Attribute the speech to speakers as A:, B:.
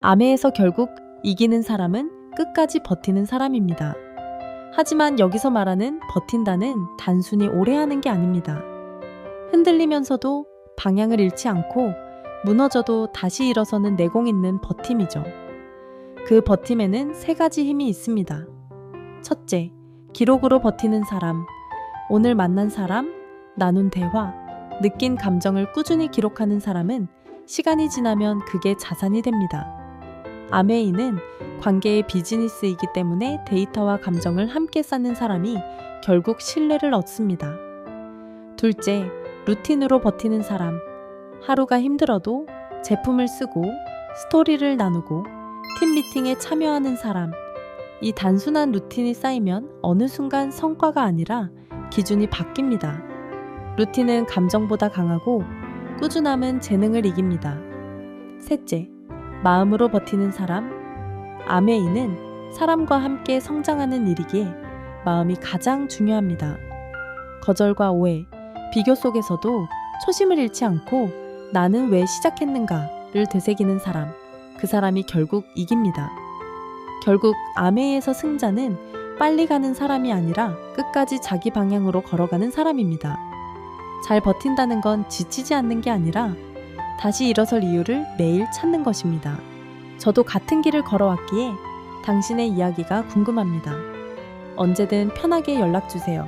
A: 암해에서 결국 이기는 사람은 끝까지 버티는 사람입니다. 하지만 여기서 말하는 버틴다는 단순히 오래 하는 게 아닙니다. 흔들리면서도 방향을 잃지 않고 무너져도 다시 일어서는 내공 있는 버팀이죠. 그 버팀에는 세 가지 힘이 있습니다. 첫째, 기록으로 버티는 사람. 오늘 만난 사람, 나눈 대화, 느낀 감정을 꾸준히 기록하는 사람은 시간이 지나면 그게 자산이 됩니다. 아메이는 관계의 비즈니스이기 때문에 데이터와 감정을 함께 쌓는 사람이 결국 신뢰를 얻습니다. 둘째, 루틴으로 버티는 사람. 하루가 힘들어도 제품을 쓰고 스토리를 나누고 팀 미팅에 참여하는 사람. 이 단순한 루틴이 쌓이면 어느 순간 성과가 아니라 기준이 바뀝니다. 루틴은 감정보다 강하고 꾸준함은 재능을 이깁니다. 셋째, 마음으로 버티는 사람. 아메이는 사람과 함께 성장하는 일이기에 마음이 가장 중요합니다. 거절과 오해, 비교 속에서도 초심을 잃지 않고 나는 왜 시작했는가를 되새기는 사람. 그 사람이 결국 이깁니다. 결국 아메이에서 승자는 빨리 가는 사람이 아니라 끝까지 자기 방향으로 걸어가는 사람입니다. 잘 버틴다는 건 지치지 않는 게 아니라 다시 일어설 이유를 매일 찾는 것입니다. 저도 같은 길을 걸어왔기에 당신의 이야기가 궁금합니다. 언제든 편하게 연락 주세요.